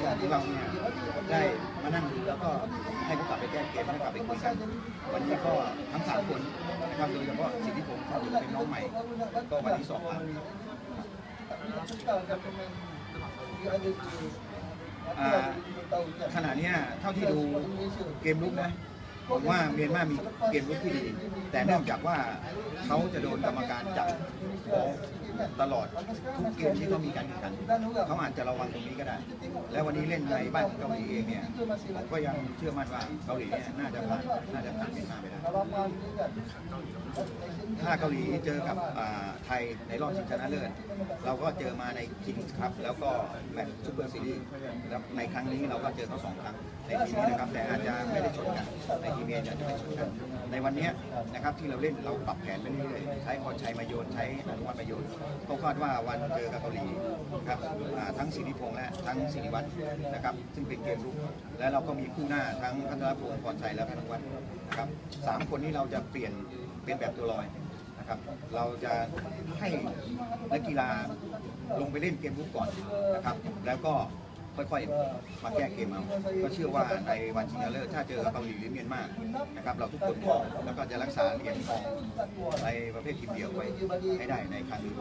แต่ที่เราเนี่ยได้มานั่งดูแล้วก็ให้ผมกลับไปแก้เกมให้กลับไปคุยกันวันนี้ก็ทั้งสามคนนะครับโดยเฉพาะสิทธิผมเขาเป็นน้องใหม่ ก็วันที่สองครับขณะนี้เท่าที่ดูเกมลุกนะ ผมว่าเมียนมามีเกมรุกที่ดี แต่เนื่องจากว่าเขาจะโดนกรรมการจับฟ้องตลอดทุกเกมที่เขามีการแข่งขันเขาอาจจะระวังตรงนี้ก็ได้ และวันนี้เล่นในบ้านเกาหลีเองเนี่ยผมก็ยังเชื่อมั่นว่าเกาหลีเนี่ยน่าจะผ่านน่าจะผ่านเมียนมาไปได้ ถ้าเกาหลีเจอกับไทยในรอบชิงชนะเลิศเราก็เจอมาในคิงส์ครับแล้วก็แมตช์ซูเปอร์ซีรีส์แล้วในครั้งนี้เราก็เจอเขาสองครั้งในทีนี้นะครับแต่อาจจะไม่ได้ชนกันในทีมเมียจะไม่ชนกัน ในวันนี้นะครับที่เราเล่นเราปรับแผนไปเรื่อยๆใช้พรชัยมาโยนใช้อนุวัฒน์มาโยนก็คาดว่าวันเจอกับเกาหลีครับทั้งสิริพงษ์และทั้งสิริวัฒน์นะครับซึ่งเป็นเกมรุกและเราก็มีคู่หน้าทั้งพัทรพงศ์พรชัยและพนุวัฒน์นะครับสามคนนี้เราจะเปลี่ยนเป็นแบบตัวลอย นะครับ เราจะให้นักกีฬาลงไปเล่นเกมรุกก่อนนะครับ แล้วก็ค่อยๆ มาแก้เกมเอา ก็เชื่อว่าในวันชิงชนะเลิศถ้าเจอเกาหลีหรือเมียนมานะครับ เราทุกคนพร้อมแล้วก็จะรักษาเหรียญทองในประเภททีมเดียวไว้ให้ได้ในครั้งนี้